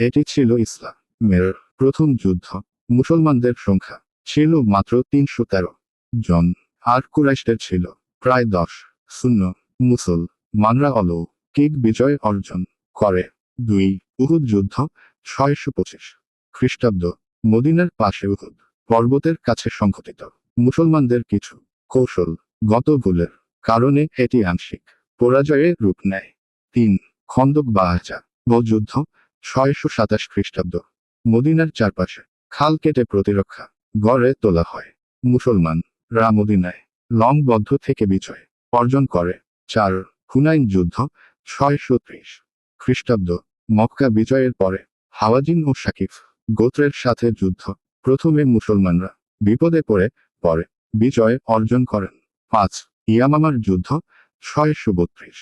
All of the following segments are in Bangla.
এটি ছিল ইসলামের প্রথম যুদ্ধ। মুসলমানদের সংখ্যা ছিল মাত্র তিনশো তেরো জন। আর কুরাইশদের ছিল প্রায় দশ। শূন্য মুসল মানরা অলৌকিক বিজয় অর্জন করে। দুই উহুদ যুদ্ধ ছয়শো পঁচিশ খ্রিস্টাব্দ মদিনার পাশে উহুদ পর্বতের কাছে সংঘটিত। মুসলমানদের কিছু কৌশল গত ভুলের কারণে এটি আংশিক পরাজয়ের রূপ নেয়। তিন খন্দক বাহাজা ও যুদ্ধ ছয়শো সাতাশ খ্রিস্টাব্দ। মদিনার চারপাশে খাল কেটে প্রতিরক্ষা। গড়ে তোলা হয়। মুসলমান রা মদিনায় লংবদ্ধ থেকে বিজয় অর্জন করে। চার হুনাইন যুদ্ধ, ছয়শো ত্রিশ খ্রিস্টাব্দ। মক্কা বিজয়ের পরে হাওয়াজিন ও শাকিফ গোত্রের সাথে যুদ্ধ। প্রথমে মুসলমানরা বিপদে পড়ে, পরে বিজয় অর্জন করেন। পাঁচ ইয়ামামার যুদ্ধ, ছয়শো বত্রিশ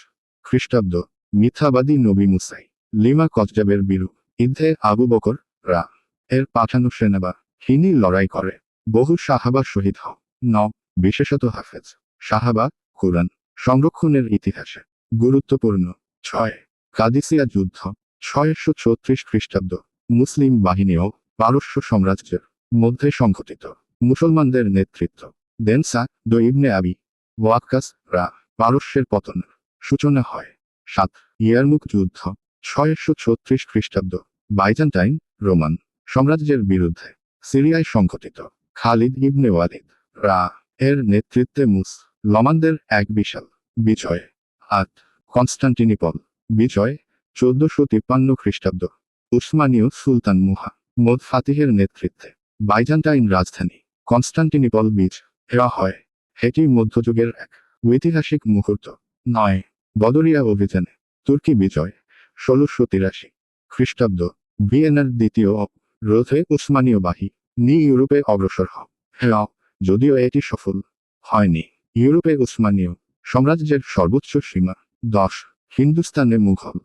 খ্রিস্টাব্দ। মিথ্যাবাদী নবী মুসাই লিমা কজজাবের বিরু ইদ্ধে আবু বকর রা, এর পাঠানো সেনাবা, হিনি লড়াই করে। বহু সাহাবা শহীদ হও। ন, বিশেষত হাফেজ। সাহাবা, কুরআন, সংরক্ষণের ইতিহাসে। গুরুত্বপূর্ণ। ছয়, কাদিসিয়া যুদ্ধ। ছয়শো চৌত্রিশ খ্রিস্টাব্দ। মুসলিম বাহিনী ও পারস্য সাম্রাজ্যের মধ্যে সংঘটিত। মুসলমানদের নেতৃত্ব। দেনসা, দ ইবনে আবি, ওয়াক্কাস রা, পারস্যের পতনের সূচনা হয়। সাত ইয়ারমুক যুদ্ধ। ছয়শো ছত্রিশ খ্রিস্টাব্দ, বাইজান্টাইন, রোমান সাম্রাজ্যের বিরুদ্ধে সিরিয়ায় সংঘটিত। খালিদ ইবনে ওয়ালিদ, রা, এর নেতৃত্বে মুস, লমানদের এক বিশাল বিজয়। আট, কনস্টান্টিনিপল, বিজয়, চোদ্দশো তিপ্পান্ন খ্রিস্টাব্দ, উসমানীয় সুলতান মুহা, মোদ ফাতিহের নেতৃত্বে বাইজান্টাইন রাজধানী, কনস্টান্টিনিপল বীজ এরা হয়। এটি মধ্যযুগের এক ঐতিহাসিক মুহূর্ত। নয়, বদরিয়া অভিযানে তুর্কি বিজয় ষোলোশো তিরাশি খ্রিস্টাব্দ, ভিয়েনার দ্বিতীয় রোধে উসমানীয় বাহী, নি ইউরোপে অগ্রসর হয় হ্যাঁ যদিও এটি সফল হয়নি। ইউরোপে উসমানীয় সাম্রাজ্যের সর্বোচ্চ সীমা, দশ, হিন্দুস্তানে মুঘল।